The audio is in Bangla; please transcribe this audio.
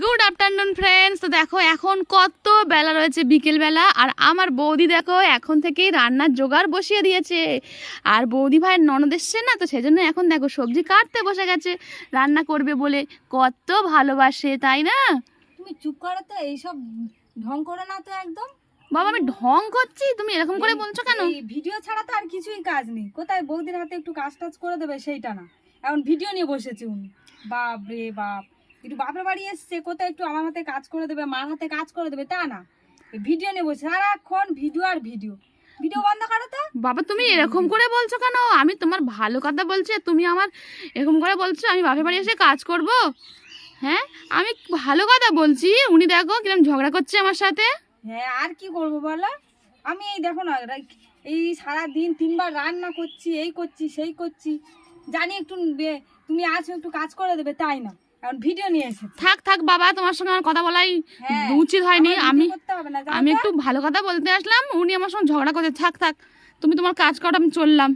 গুড আফটারনুন ফ্রেন্ডস তো দেখো এখন কত বেলা রয়েছে বিকেল বেলা আর আমার বৌদি দেখো এখন থেকেই রান্নার জোগাড় বসিয়ে দিয়েছে। আর বৌদি ভাইয়ের ননদ এসছে না তো সেজন্য এখন দেখো সবজি কাটতে বসে গেছে রান্না করবে বলে। কত ভালোবাসে তাই না? তুমি চুপ করো তো এইসব ঢং করো না তো একদম। বাবা আমি ঢং করছি? তুমি এরকম করে বলছো কেন? ভিডিও ছাড়া তো আর কিছুই কাজ নেই। কোথায় বৌদির হাতে একটু কাজ টাজ করে দেবে সেইটা না। এখন ভিডিও নিয়ে বসেছে উনি। বাপ রে বাপ। একটু বাপের বাড়ি এসছে কোথায় একটু আমার হাতে কাজ করে দেবে মার হাতে কাজ করে দেবে তা না। ভিডিও নিয়ে বসে সারাক্ষণ ভিডিও আর ভিডিও। ভিডিও বন্ধ করো তো। বাবা তুমি এরকম করে বলছো কেন? আমি তোমার ভালো কথা বলছি তুমি আমার এরকম করে বলছো আমি বাপের বাড়ি এসে কাজ করব? হ্যাঁ? আমি ভালো কথা বলছি। উনি দেখো কিরম ঝগড়া করছে আমার সাথে। হ্যাঁ আর কি করব বলো? আমি এই দেখো না এই সারা দিন তিনবার রান্না করছি এই করছি সেই করছি। জানি একটু তুমি আছো একটু কাজ করে দেবে তাই না? এখন ভিডিও নিয়ে এসেছে। থাক থাক বাবা তোমার সঙ্গে আমার কথা বলাই হ্যাঁ, উচিত হয়নি। আমি আমি একটু ভালো কথা বলতে আসলাম উনি আমার সঙ্গে ঝগড়া করতে থাক থাক তুমি তোমার কাজ করো আমি চললাম।